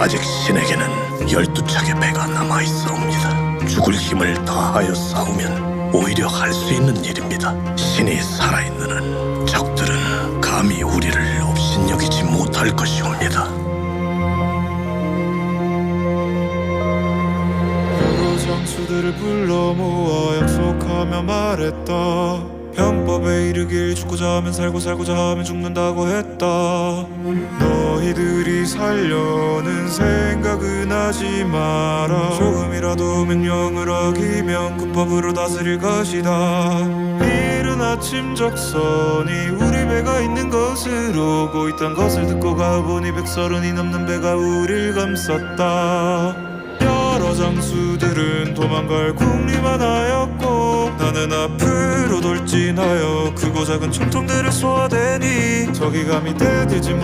아직 신에게는 열두 척의 배가 남아 있사옵니다. 죽을 힘을 다하여 싸우면 오히려 할 수 있는 일입니다. 신이 살아있는 한 적들은 감히 우리를 업신여기지 못할 것이옵니다. 장수들을 불러 모아 약속하며 말했다 병법에 이르길 죽고자 하면 살고 살고자 하면 죽는다고 했다 살려는 생각은 하지 마라. 조금이라도 명령을 어기면 군법으로 다스릴 것이다. 이른 아침 적선이 우리 배가 있는 것으로 오고 있던 것을 듣고 가보니 백설은이 넘는 배가 우릴 감쌌다. 여러 장수들은 도망갈 궁리만 하였고 나는 앞으로 돌진하여 크고 작은 총통들을 쏘아대니 적이 감히 대들지